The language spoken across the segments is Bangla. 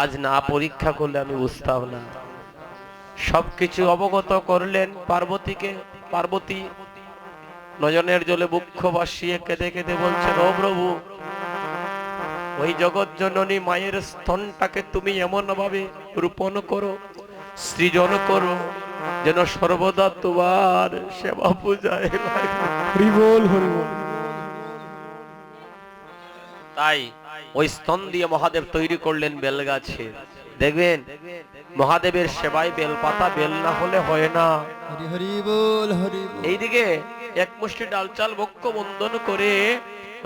আজ না পরীক্ষা করলে আমি বুঝতাম না। সবকিছু অবগত করলেন পার্বতীকে। পার্বতী নজনের জলে বুক্ষ বাসিয়ে কেঁদে কেঁদে বলছেন ও প্রভু ওই জগৎ জননী মায়ের স্তনটাকে তুমি এমন ভাবে রূপণ করো সৃজন করো যেন সর্বদা তোমার সেবা পূজায় লাগে। হরিবল হরিবল। তাই ওই স্তন দিয়ে মহাদেব তৈরি করলেন বেলগাছে। দেখবেন মহাদেবের সেবায় বেলপাতা বেল না হলে হয় না। এইদিকে এক মুষ্টি ডাল চাল বক্ষ বন্ধন করে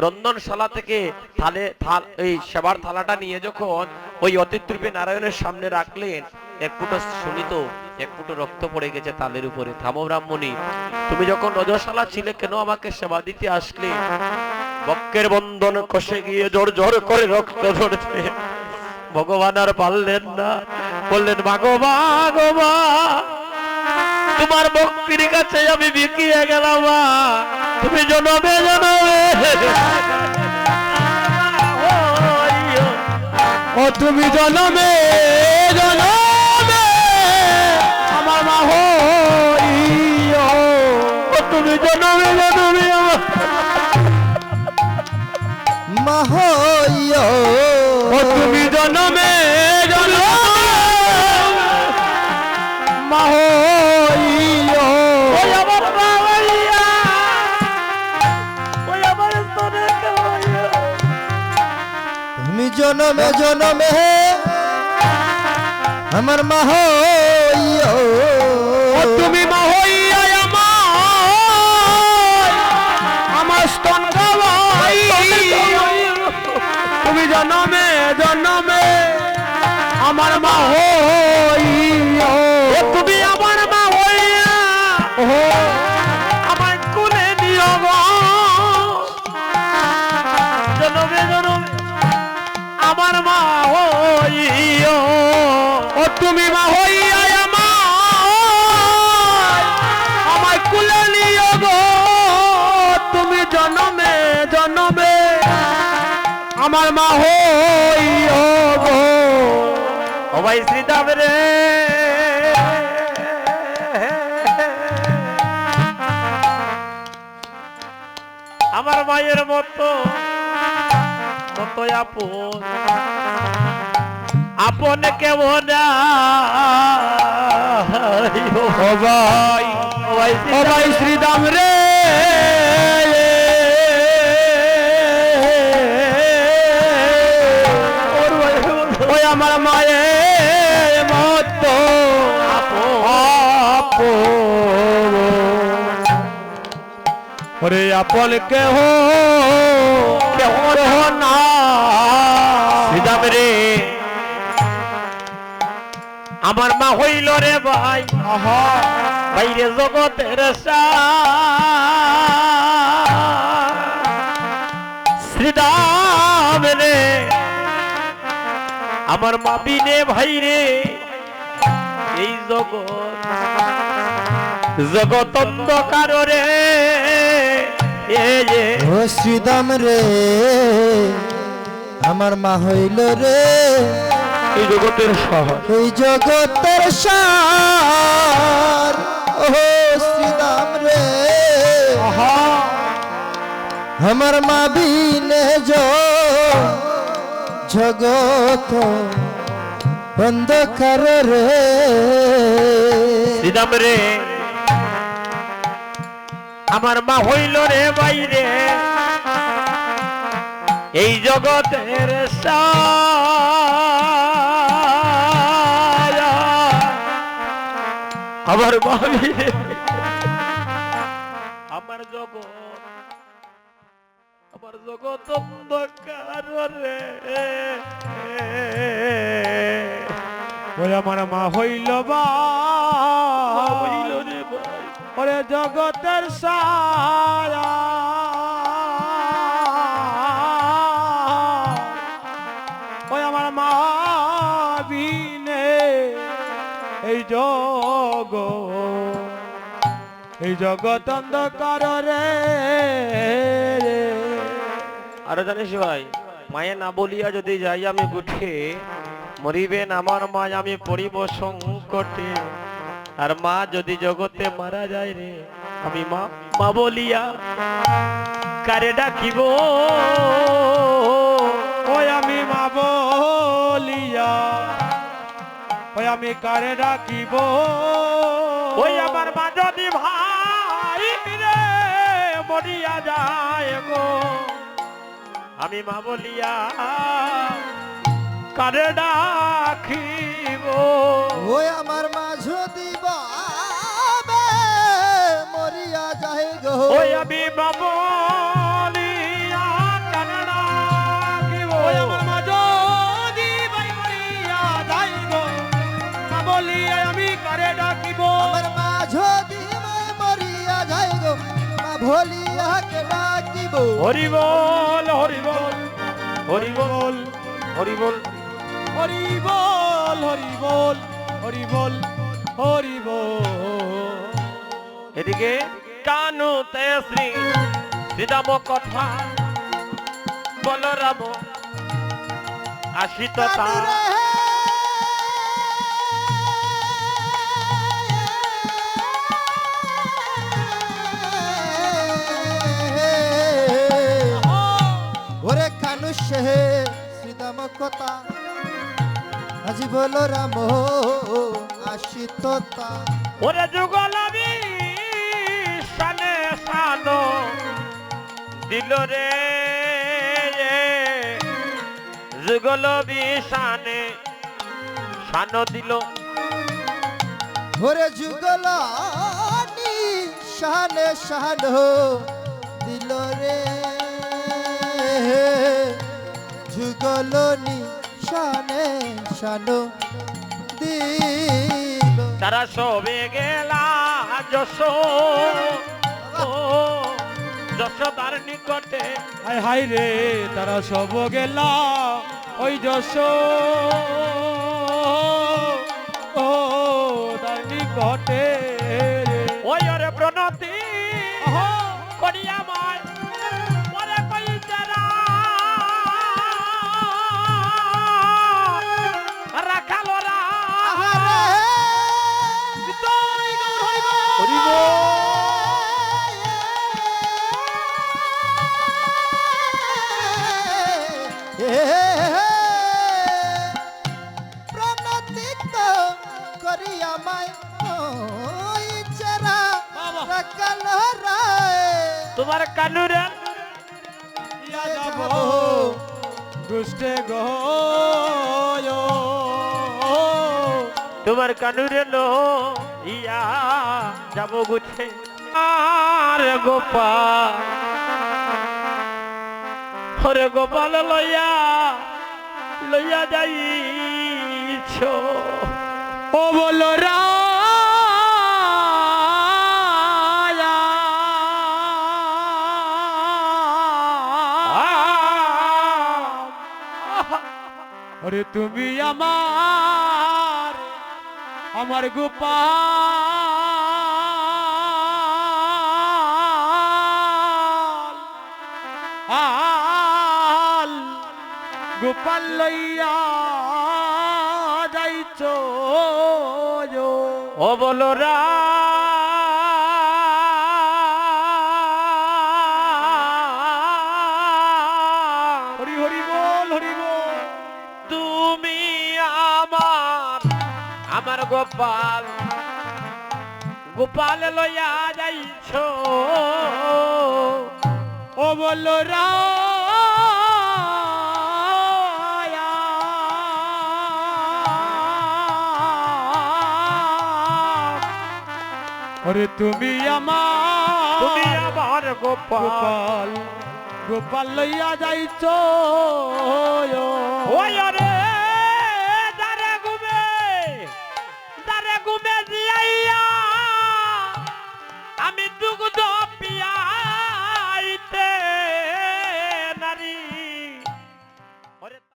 রন্ধনশালা থেকে থালে থাল এই সেবার থালাটা নিয়ে যখন ওই অতিথ্রূপী নারায়ণের সামনে রাখলেন এক ফুটো শুনিত এক ফুটো রক্ত পড়ে গেছে তালের উপরে। থামো ব্রাহ্মণী তুমি যখন রজশালা ছিলে কেন আমাকে সেবা দিতে আসলে? বক্কের বন্ধন কষে গিয়ে জোর জোর করে রক্ত ধরছে ভগবান আর পারলেন না। বললেন মাগো মা, তোমার ভক্তির কাছে আমি বিকিয়ে গেলাম, মা। তুমি জনবে জনমে। ও, তুমি জনমে জনমে। আমার মা ও, তুমি জনমে জনমে, আমার মা হইও। তুমি জনমে মা হইও। আমার বাবাইয়া ওই আমার স্তনে তুমি জনমে জনমে আমার মা হইও। জনমে জনমে। আমার মা হই তুমি আমার মা হইয়া আমার কুলে দিও গো। জনমে জনমে। আমার মা হইও ও তুমি মা হইয়া আমার মা হইও গো ও ভাই শ্রীদাম রে। আমার মায়ের মতো মতো আপন। আপন কেমন ও ভাই ভাই শ্রীদাম রে। ওরে আপন কেহ কেহ না। রে। আমার মা হইল রে ভাই। বাইরে জগতের শ্রীদাম রে। আমার মা বিনে ভাই রে। এই জগৎ জগৎ অন্ধকার রে। ও শ্রীদাম রে আমার মা হইল রে। এই জগতের শহর। এই জগতের সার ও শ্রীদাম রে। আমার মা বিনে জগত অন্ধকার রে। শ্রীদাম রে। আমার মা হইল রে বাইরে। এই জগতের। আমার ভাবি আমার জগৎ আমার জগৎ অন্ধকার রে। আমার মা হইল বা হইল ওরে জগতের সারা। ওই আমার মা বিনে এই জগ, এই জগৎ অন্ধকার রে আরও জানিস ভাই, মায়ে না বলিয়া যদি যাই আমি উঠে মরিবেন আমার মা আমি পড়িব সংকটে। আর মা যদি জগতে মারা যায় রে, আমি মা মা বলিয়া কারে ডাকিব? ওই আমি মা বলিয়া, ওই আমি কারে ডাকিব? ওই আমার মা যদি ভাই রে মরিয়া যায় গো, আমি মা বলিয়া কারে ডাকিব? ওই আমার মাঝ দিব ওই আমি মা বলিয়া কারে ডাকিব ওই আমার মা যদি ভাই মরিয়া যাই গো মা আমি কারে ডাকিব? আমার মাঝ দিব মরিয়া যায় গো মা ভলিয়া কে ডাকিব? হরি বল হরি বল হরি বল হরি বল হরি বল হরি বল হরি বল হরি বল এদিকে કાનુ તે શ્રી સીધામો કથા બલરામો આશિતતા ওরে কানু সেহে শ্রীদাম কথা আজি বলো রাম আশিততা ওরে যুগলা দিল রে যুগলবি সানে সানো দিল। ওরে যুগল শানে শান দিল রে। যুগল শানে শান দিল। তারা সবে গেলা যশ যশোদার নিকটে। হাই হাই রে তারা সব গেল ওই যশো ও তার নিকটে। তোমার কানুরে। যাব দুষ্টে গো। তোমার কানুরে লো ইয়া যাব গুছে আর গোপাল। হরে গোপাল লইয়া লইয়া যাইছ। ও বলো রায়া ওরে তুমি আমার আমার গোপাল। আল গোপাল লইয়া যাইছ ও বলো গোপাল গোপাল লইয়া যাইছ। ও বল ওরে তুমি আমার তুমি আমার গোপাল। গোপাল লইয়া যাইছ। ওই আর ডুবে দিয়াইয়া আমি দুগ্ধ